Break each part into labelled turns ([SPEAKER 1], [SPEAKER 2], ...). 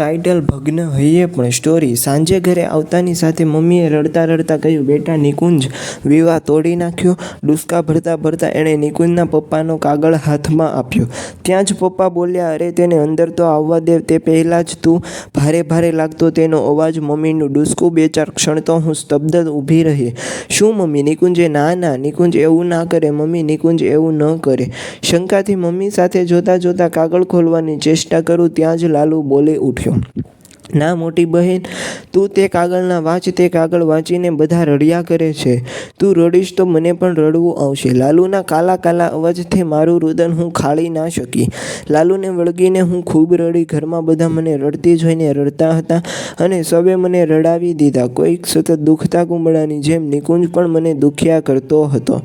[SPEAKER 1] Title ભગ્ન હૈયે પણ story સાંજે ઘરે આવતાની સાથે મમ્મીએ રડતા રડતા કહ્યું, બેટા નિકુંજ, વિવાહ તોડી નાખ્યો. ડુસકા ભરતા ભરતા એણે નિકુંજના પપ્પાનો કાગળ હાથમાં આપ્યો. ત્યાં જ પપ્પા બોલ્યા, અરે, તેને અંદર તો આવવા દે, તે પહેલાં જ તું. ભારે ભારે લાગતો તેનો અવાજ મમ્મીનું ડુસકું બે ચાર ક્ષણ તો હું સ્તબ્ધ ઊભી રહી. શું મમ્મી, નિકુંજે? ના ના, નિકુંજ એવું ના કરે. મમ્મી, નિકુંજ એવું ન કરે. શંકાથી મમ્મી સાથે જોતા જોતા કાગળ ખોલવાની ચેષ્ટા કરું, ત્યાં જ લાલુ બોલી ઉઠ્યો. Information. ના મોટી બહેન, તું તે કાગળના વાંચ, તે કાગળ વાંચીને બધા રડ્યા કરે છે. તું રડીશ તો મને પણ રડવું આવશે. લાલુના કાલા કાલા અવાજથી મારું રુદન હું ખાળી ના શકી. લાલુને વળગીને હું ખૂબ રડી ઘરમાં બધા મને રડતી જોઈને રડતા હતા અને સૌએ મને રડાવી દીધા. કોઈક સતત દુખતા કુંબળાની જેમ નિકુંજ પણ મને દુખ્યા કરતો હતો.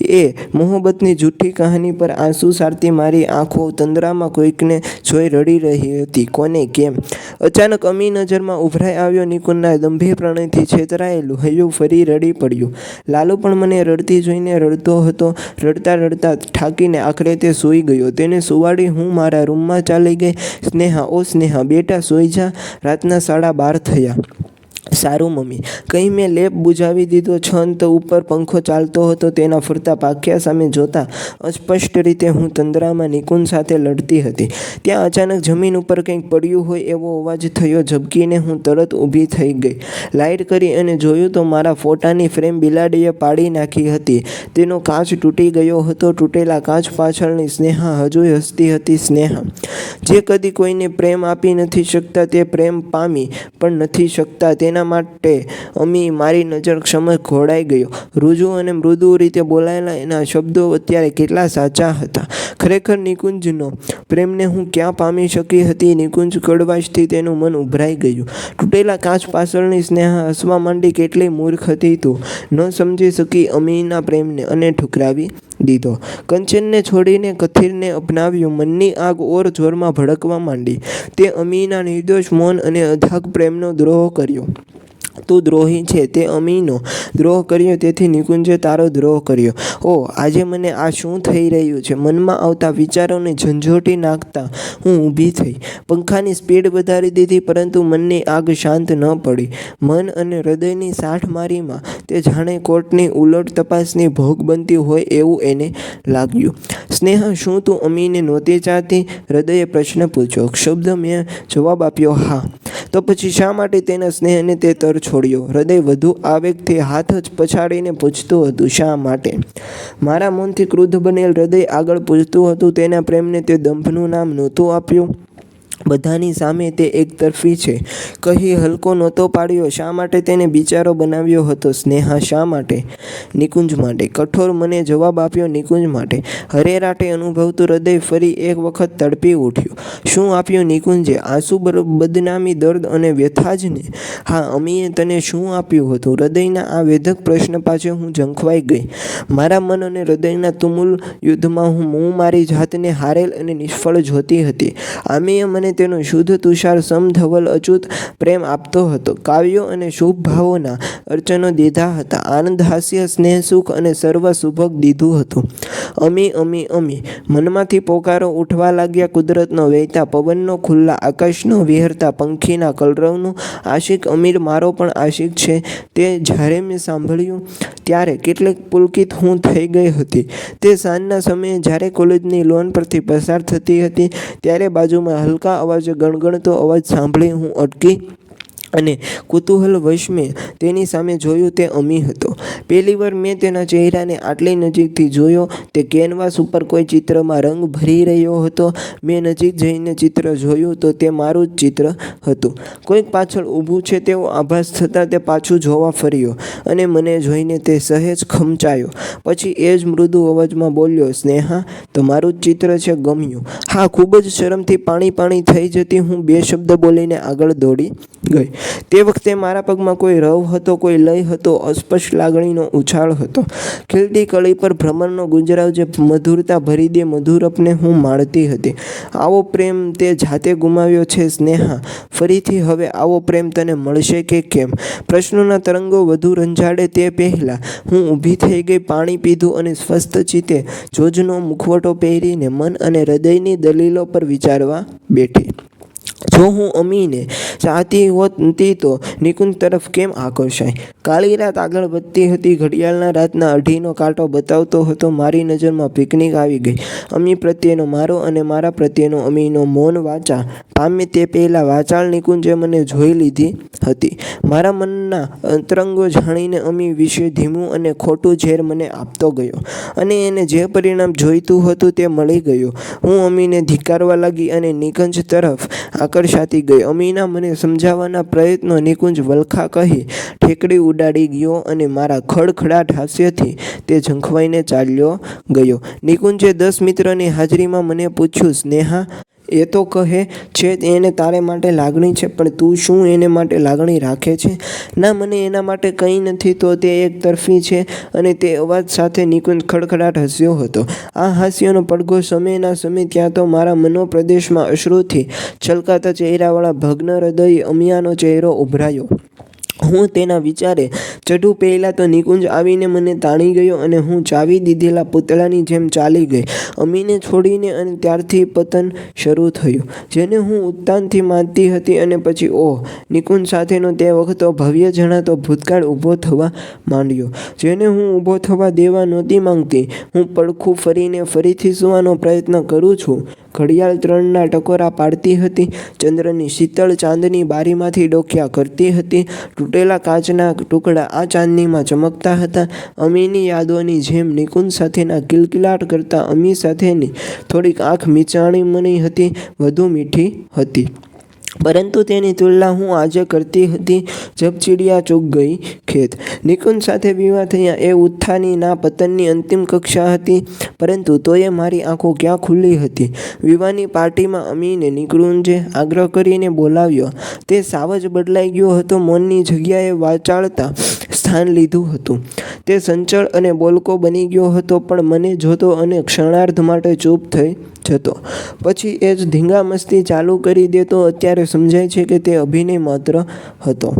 [SPEAKER 1] એ મોહબ્બતની જૂઠી કહાની પર આંસુ સારતી મારી આંખો તંદ્રામાં કોઈકને જોઈ રડી રહી હતી. કોને, કેમ? અચાનક અમી નજરમાં ઉભરાઈ આવ્યો, નિકુંજના દંભી પ્રણયથી છેતરાયેલું, હૈયું ફરી રડી પડ્યું. લાલુ પણ મને રડતી જોઈને રડતો હતો. રડતા રડતા થાકીને આખરે તે સૂઈ ગયો. તેને સુવાડી હું મારા રૂમમાં ચાલી ગઈ. સ્નેહા, ઓ સ્નેહા, બેટા, સૂઈ જા. રાતના સાડા બાર થયા. સારું, મમ્મી. કંઈ મેં લેપ બુજાવી દીધો છંત ઉપર પંખો ચાલતો હતો, તેના ફરતા પાખ્યા સામે જોતા અસ્પષ્ટ રીતે હું તંદ્રામાં નિકુંજ સાથે લડતી હતી. ત્યાં અચાનક જમીન ઉપર કંઈક પડ્યું હોય એવો અવાજ થયો, ઝબકીને હું તરત ઊભી થઈ ગઈ. લાઇટ કરી અને જોયું તો મારા ફોટાની ફ્રેમ બિલાડીએ પાડી નાખી હતી. તેનો કાચ તૂટી ગયો હતો, તૂટેલા કાચ પાછળની સ્નેહા હજુ હસતી હતી, સ્નેહા. જે કદી કોઈને પ્રેમ આપી નથી શકતા તે પ્રેમ પામી પણ નથી શકતા તેના માટે અમી મારી નજર સમક્ષ ઘોડાઈ ગયો. રુજુ અને મૃદુ રીતે બોલાયેલા એના શબ્દો અત્યારે કેટલા સાચા હતા. ખરેખર નિકુંજનો, પ્રેમને હું ક્યાં પામી શકી હતી? નિકુંજ કડવાશથી તેનું મન ઉભરાઈ ગયું. તૂટેલા કાચ પાછળની સ્નેહા હસવા માંડી કેટલી મૂર્ખ હતી તું. ન સમજી શકી અમીના પ્રેમને અને ઠુકરાવી દીધો. કંચનને છોડીને કથિરને અપનાવ્યું. મનની આગ ઓર જોરમાં ભડકવા માંડી. તે અમીના નિર્દોષ મૌન અને અધાક પ્રેમનો દ્રોહ કર્યો. તું દ્રોહી છે તે અમીનો દ્રોહ કર્યો તેથી નિકુંજે તારો દ્રોહ કર્યો. ઓ, આજે મને આ શું થઈ રહ્યું છે? મનમાં આવતા વિચારોને ઝંઝોટી નાખતા હું ઊભી થઈ. પંખાની સ્પીડ વધારી દીધી પરંતુ મનની આગ શાંત ન પડી. મન અને હૃદયની સાઠમારીમાં તે જાણે કોર્ટની ઉલટ તપાસની ભોગ બનતી હોય એવું એને લાગ્યું. સ્નેહા, શું તું અમીને નહોતી ચાહતી? હૃદયે પ્રશ્ન પૂછ્યો. શબ્દ મેં જવાબ આપ્યો, હા. તો પછી શા માટે તેના સ્નેહને તે તર છોડ્યો? હૃદય વધુ આવેગથી હાથ જ પછાડીને પૂછતું હતું, શા માટે? મારા મનથી ક્રુદ્ધ બનેલ હૃદય આગળ પૂછતું હતું, તેના પ્રેમને તે દંભનું નામ નહોતું આપ્યું. બધાની સામે તે એકતરફી છે. કહી હલકો નહોતો પાડ્યો, શા માટે તેને બિચારો બનાવ્યો હતો? સ્નેહા, શા માટે? નિકુંજ માટે. કઠોર મને જવાબ આપ્યો નિકુંજ માટે. હરેરાટે અનુભવતું હૃદય ફરી એક વખત તડપી ઉઠ્યું. શું આપ્યું નિકુંજે? આંસુ બદનામી, દર્દ અને વ્યથા જ ને હા, અમીએ તને શું આપ્યું હતું? હૃદયના આ વેધક પ્રશ્ન પાછળ હું ઝંખવાઈ ગઈ. મારા મન અને હૃદયના તુમુલ યુદ્ધમાં હું, મું મારી જાતને હારેલ અને નિષ્ફળ જોતી હતી. આમીએ મને તેનો શુદ્ધ, તુષાર સમધવલ અચૂત પ્રેમ આપતો હતો. કાવ્યો અને શુભ ભાવોના અર્ચનો દીધા હતા. આનંદ, હાસ્ય, સ્નેહ, સુખ અને સર્વ સુભગ દીધું હતું. અમી અમી અમી. મનમાંથી પોકારો ઉઠવા લાગ્યા કુદરતનો વહેતા પવનનો, ખુલ્લા આકાશનો, વિહરતા પંખીના કલરવનું. આશિક, અમીર, મારો પણ આશિક છે. તે જ્યારે મેં સાંભળ્યું ત્યારે કેટલીક પુલકિત હું થઈ ગઈ હતી. તે સાંજના સમયે જ્યારે કોલેજની લોન પરથી પસાર થતી હતી, ત્યારે બાજુમાં હલકા અવાજે ગણગણતો અવાજ સાંભળી હું અટકી અને કુતૂહલ વશ મેં તેની સામે જોયું તે અમી હતો. પહેલીવાર મેં તેના ચહેરાને આટલી નજીકથી જોયો, તે કેનવાસ ઉપર કોઈ ચિત્રમાં રંગ ભરી રહ્યો હતો. મેં નજીક જઈને ચિત્ર જોયું તો તે મારું જ ચિત્ર હતું. કોઈક પાછળ ઊભું છે તેવો આભાસ થતાં તે પાછું જોવા ફર્યો અને મને જોઈને તે સહેજ ખમચાયો. પછી એ જ મૃદુ અવાજમાં બોલ્યો, સ્નેહા તો મારું જ ચિત્ર છે ગમ્યું. હા, ખૂબ જ શરમથી પાણી પાણી થઈ જતી હું બે શબ્દ બોલીને આગળ દોડી ગઈ. તે વખતે મારા પગમાં કોઈ રવ હતો, કોઈ લય હતો, અસ્પષ્ટ લાગણીનો ઉછાળ હતો. ખીલતી કળી પર ભ્રમરનો ગુંજરાવ જે મધુરતા ભરી દે મધુરપને હું માણતી હતી. આવો પ્રેમ તે જાતે ગુમાવ્યો છે, સ્નેહા. ફરીથી હવે આવો પ્રેમ તને મળશે કે કેમ? પ્રશ્નોના તરંગો વધુ રંજાડે તે પહેલાં. હું ઊભી થઈ ગઈ, પાણી પીધું અને સ્વસ્થ ચિત્તે જોજનો મુખવટો પહેરીને મન અને હૃદયની દલીલો પર વિચારવા બેઠી. જો હું અમીને ચાહતી હોતી તો નિકુંજ તરફ કેમ આકર્ષાય? કાળી રાત આગળ વધતી હતી, ઘડિયાળના રાતના અઢીનો કાંટો બતાવતો હતો, મારી નજરમાં પિકનિક આવી ગઈ. અમી પ્રત્યેનો મારો અને મારા પ્રત્યેનો અમીનો મૌન વાચા. પામે તે પહેલાં વાચાળ નિકુંજે મને જોઈ લીધી હતી. મારા મનના અંતરંગો જાણીને અમી વિશે ધીમું અને ખોટું ઝેર મને આપતો ગયો અને એને જે પરિણામ જોઈતું હતું તે મળી ગયું. હું અમીને ધિકારવા લાગી અને નિકુંજ તરફ આકર્ષાતી ગઈ. અમીના મને સમજાવવાના પ્રયત્નો નિકુંજ વલખા કહી ઠેકડી ઉડાડી ગયો અને મારા ખડખડાટ હાસ્યથી તે ઝંખવાઈને ચાલ્યો ગયો. નિકુંજે દસ મિત્રની હાજરીમાં મને પૂછ્યું, સ્નેહા એ તો કહે છે એને તારે માટે લાગણી છે, પણ તું શું એને માટે લાગણી રાખે છે? ના, મને એના માટે કંઈ નથી, તો તે એક તરફી છે. અને તે અવાજ સાથે નિકુંજ ખડખડાટ હસ્યો હતો. આ હાસ્યનો પડઘો સમયના સમય ત્યાં તો મારા મનોપ્રદેશમાં અશ્રુથી છલકાતા ચહેરાવાળા ભગ્ન હૃદય અમિયાનો ચહેરો ઉભરાયો. હું તેના વિચારે ચઢું પહેલાં તો નિકુંજ આવીને મને તાણી ગયો અને હું ચાવી દીધેલા પૂતળાની જેમ ચાલી ગઈ. અમીને છોડીને અને ત્યારથી પતન શરૂ થયું, જેને હું ઉત્તાનથી માનતી હતી અને પછી ઓહ, નિકુંજ સાથેનો તે વખતો ભવ્ય જણાતો ભૂતકાળ ઊભો થવા માંડ્યો, જેને હું ઊભો થવા દેવા નહોતી માંગતી. હું પડખું ફરીને ફરીથી સૂવાનો પ્રયત્ન કરું છું. ઘડિયાળ ત્રણના ટકોરા પાડતી હતી. ચંદ્રની શીતળ ચાંદની બારીમાંથી ડોક્યા કરતી હતી. તૂટેલા કાચના ટુકડા આ ચાંદનીમાં ચમકતા હતા. અમીની યાદોની જેમ નિકુંજ સાથેના કિલકિલાટ કરતા અમી સાથેની થોડીક આંખ મીચાણી મની હતી. વધુ મીઠી હતી. પરંતુ તેની તુલના હું આજે કરતી હતી, જબ ચીડિયા ચૂક ગઈ ખેત. નિકુંજ સાથે વિવાહ થયા. એ ઉત્થાની ના પતનની અંતિમ કક્ષા હતી, પરંતુ તોય મારી આંખો ક્યાં ખુલ્લી હતી? વિવાહની પાર્ટીમાં અમીને નિકુંજે આગ્રહ કરીને બોલાવ્યો. તે સાવ જ બદલાઈ ગયો હતો. મૌનની જગ્યાએ વાચાળતા સ્થાન લીધું હતું. તે સંચળ અને બોલકો બની ગયો હતો, પણ મને જોતો અને ક્ષણાર્ધ માટે ચૂપ થઈ જતો. પછી એ જ ધીંગા મસ્તી ચાલુ કરી દેતો. અત્યારે સમજાય છે કે તે અભિનય માત્ર હતો.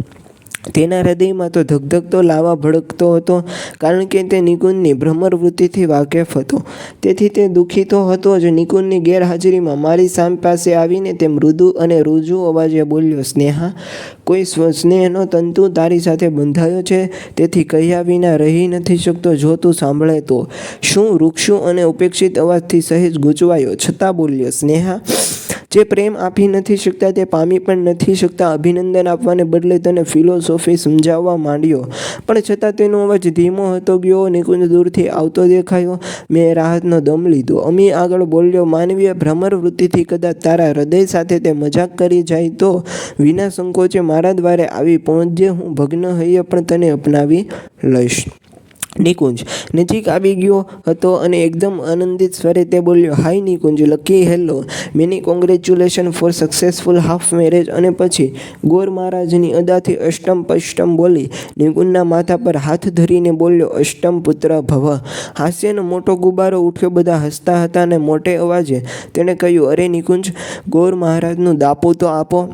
[SPEAKER 1] તેના હૃદયમાં તો ધગધગતો લાવા ભડકતો હતો, કારણ કે તે નિકુંજની ભ્રમર વૃત્તિથી વાકેફ હતો. તેથી તે દુઃખી તો હતો જ. નિકુંજની ગેરહાજરીમાં મારી સામ પાસે આવીને તે મૃદુ અને રુજુ અવાજે બોલ્યો, સ્નેહા, કોઈ સ્નેહનો તંતુ તારી સાથે બંધાયો છે? તેથી કહ્યા વિના રહી નથી શકતો, જો તું સાંભળે તો. શું વૃક્ષું અને ઉપેક્ષિત અવાજથી સહેજ ગૂંચવાયો, છતાં બોલ્યો, સ્નેહા જે પ્રેમ આપી નથી શકતા, તે પામી પણ નથી શકતા. અભિનંદન આપવાને બદલે તને ફિલોસોફી સમજાવવા માંડ્યો. પણ છતાં તેનો અવાજ ધીમો હતો, ગયો, નિકુંજ દૂરથી આવતો દેખાયો. મેં રાહતનો દમ લીધો. અમી આગળ બોલ્યો, માનવીય ભ્રમર વૃત્તિથી કદાચ તારા હૃદય સાથે તે મજાક કરી જાય તો વિના સંકોચે મારા દ્વારે આવી પહોંચજે. હું ભગ્ન હૈયે પણ તને અપનાવી લઈશ. નિકુંજ. નજીક આવી ગયો હતો અને એકદમ આનંદિત સ્વરે તે બોલ્યો, hi Nikunj, lucky hello. Many congratulation for successful half marriage. અને પછી ગોર મહારાજની અદાથી અષ્ટમ પષ્ટમ બોલી, નિકુંજના માથા પર હાથ ધરીને બોલ્યો, અષ્ટમ પુત્ર ભવ. હાસ્યનો મોટો ગુબારો ઉઠ્યો, બધા હસતા હતા અને મોટે અવાજે તેણે કહ્યું, અરે નિકુંજ, ગોર મહારાજનું દાપો તો આપો.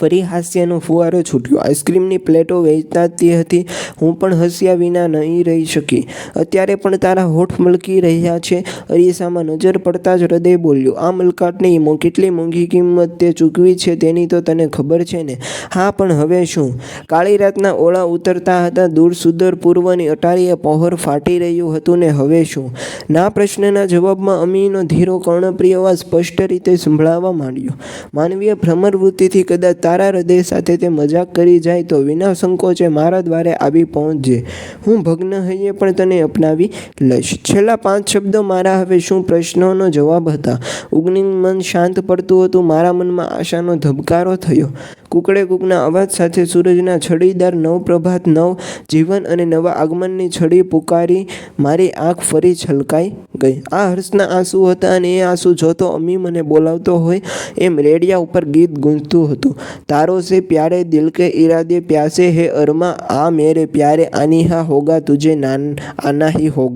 [SPEAKER 1] ફરી હાસ્યનો ફુવારો છૂટ્યો. આઈસ્ક્રીમની પ્લેટો વેચતાતી હતી. હું પણ હસ્યા વિના નહીં રહી શકી. અત્યારે પણ તારા હોઠ મલકી રહ્યા છે. અરીસામાં નજર પડતા જ હૃદય બોલ્યું, આ મલકાટની કેટલી મોંઘી કિંમત તે ચૂકવી છે તેની તો તને ખબર છે ને. હા, પણ હવે શું? કાળી રાતના ઓળા ઉતરતા હતા, દૂર સુદર પૂર્વની અટારીએ પહોર ફાટી રહ્યું હતું ને હવે શું? ના પ્રશ્નના જવાબમાં અમીનો ધીરો કર્ણપ્રિય સ્પષ્ટ રીતે સંભળાવા માંડ્યો. માનવીય ભ્રમર વૃત્તિથી કદાચ તારા હૃદય સાથે તે મજાક કરી જાય તો વિના સંકોચે મારા દ્વારે આવી પહોંચજે. હું ભગ્ન હૈયે પણ તને અપનાવી લઈશ. છેલ્લા પાંચ શબ્દો મારા હવે શું પ્રશ્નોનો જવાબ હતા? ઉગ્નિંગ મન શાંત પડતું હતું, મારા મનમાં આશાનો ધબકારો થયો. કુકડે કૂકના અવાજ સાથે સૂરજના છડીદાર નવપ્રભાત નવ જીવન અને નવા આગમનની છડી પુકારી મારી આંખ ફરી છલકાઈ ગઈ. આ હર્ષના આંસુ હતા અને એ આંસુ જોતો અમી મને બોલાવતો હોય એમ રેડિયા ઉપર ગીત ગૂંજતું હતું. તારો સે પ્યારે દિલ કે ઇરાદે પ્યાસે હે અરમા, આ મેરે પ્યારે આની હા હોગા, તુજે નાન, આના હી હોગા.